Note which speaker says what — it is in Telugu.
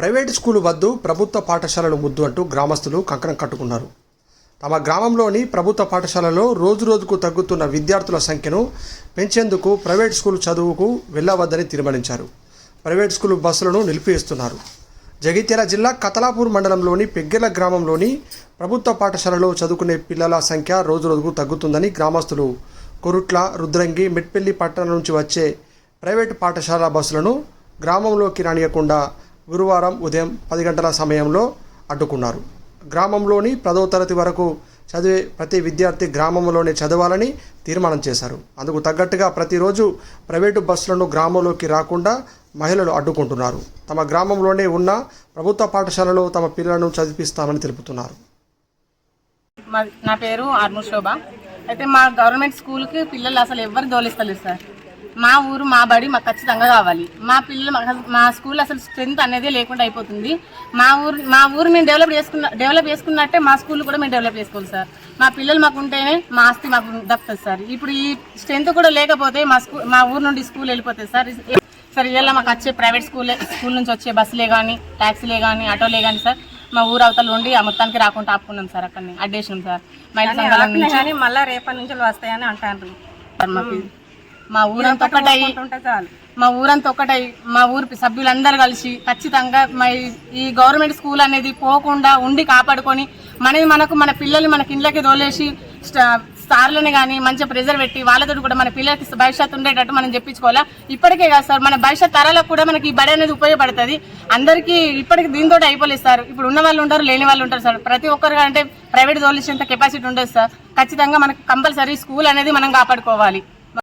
Speaker 1: ప్రైవేటు స్కూలు వద్దు ప్రభుత్వ పాఠశాలలు ముద్దు అంటూ గ్రామస్తులు కంకణం కట్టుకున్నారు. తమ గ్రామంలోని ప్రభుత్వ పాఠశాలలో రోజు రోజుకు తగ్గుతున్న విద్యార్థుల సంఖ్యను పెంచేందుకు ప్రైవేట్ స్కూల్ చదువుకు వెళ్ళవద్దని తీర్మానించారు. ప్రైవేట్ స్కూల్ బస్సులను నిలిపివేస్తున్నారు. జగిత్యాల జిల్లా కతలాపూర్ మండలంలోని పెగ్గెల గ్రామంలోని ప్రభుత్వ పాఠశాలలో చదువుకునే పిల్లల సంఖ్య రోజు రోజుకు తగ్గుతుందని గ్రామస్తులు కొరుట్ల రుద్రంగి మిట్పెల్లి పట్టణం నుంచి వచ్చే ప్రైవేటు పాఠశాల బస్సులను గ్రామంలోకి రానియకుండా గురువారం ఉదయం పది గంటల సమయంలో అడ్డుకున్నారు. గ్రామంలోని పదవ తరగతి వరకు చదివే ప్రతి విద్యార్థి గ్రామంలోనే చదవాలని తీర్మానం చేశారు. అందుకు తగ్గట్టుగా ప్రతిరోజు ప్రైవేటు బస్సులను గ్రామంలోకి రాకుండా మహిళలు అడ్డుకుంటున్నారు. తమ గ్రామంలోనే ఉన్న ప్రభుత్వ పాఠశాలలో తమ పిల్లలను చదివిస్తామని తెలుపుతున్నారు.
Speaker 2: నా పేరు శోభ. అయితే మా గవర్నమెంట్ స్కూల్కి పిల్లలు అసలు ఎవరు దోలిస్తలేరు సార్. మా ఊరు మా బడి మాకు ఖచ్చితంగా కావాలి. మా పిల్లలు మాకు- మా స్కూల్ అసలు స్ట్రెంత్ అనేది లేకుండా అయిపోతుంది. మా ఊరు మా ఊరు మేము డెవలప్ చేసుకున్న డెవలప్ చేసుకున్నట్టే మా స్కూల్ కూడా మేము డెవలప్ చేసుకోవాలి సార్. మా పిల్లలు మాకు ఉంటేనే మా ఆస్తి మాకు దక్కుతుంది సార్. ఇప్పుడు ఈ స్ట్రెంత్ కూడా లేకపోతే మా స్కూల్ మా ఊరు నుండి స్కూల్ వెళ్ళిపోతుంది సార్. సార్ ఇలా మాకు వచ్చే ప్రైవేట్ స్కూల్ స్కూల్ నుంచి వచ్చే బస్సులే కానీ ట్యాక్సీలే కానీ ఆటోలే కానీ సార్ మా ఊరు అవతల ఉండి ఆ మొత్తానికి రాకుండా ఆపుకున్నాం సార్ అక్కడని. అడ్డేసినాం సార్. మహిళా సంఘాల నుంచి.
Speaker 3: కానీ మళ్ళా రేపటి నుంచి వస్తాయని అంటారు
Speaker 2: మా ఊరంతా ఒకటై మా ఊరంతా ఒకటై మా ఊరు సభ్యులందరూ కలిసి ఖచ్చితంగా మా ఈ- గవర్నమెంట్ స్కూల్ అనేది పోకుండా ఉండి కాపాడుకొని మనది మనకు మన పిల్లలు మనకి ఇళ్ళకి దోలేసి స్టా- స్టార్లని కానీ మంచిగా ప్రెజర్ పెట్టి వాళ్ళతో కూడా మన పిల్లలకి భవిష్యత్తు ఉండేటట్టు మనం చెప్పించుకోవాలా? ఇప్పటికే కాదు సార్ మన భవిష్యత్ తరాలకు కూడా మనకి ఈ బడి అనేది ఉపయోగపడుతుంది. అందరికీ ఇప్పటికి దీంతో అయిపోలేదు సార్. ఇప్పుడు ఉన్న వాళ్ళు ఉంటారు లేని వాళ్ళు ఉంటారు సార్. ప్రతి ఒక్కరు అంటే ప్రైవేట్ దోలేసేంత కెపాసిటీ ఉండదు సార్. ఖచ్చితంగా మనకు కంపల్సరీ స్కూల్ అనేది మనం కాపాడుకోవాలి.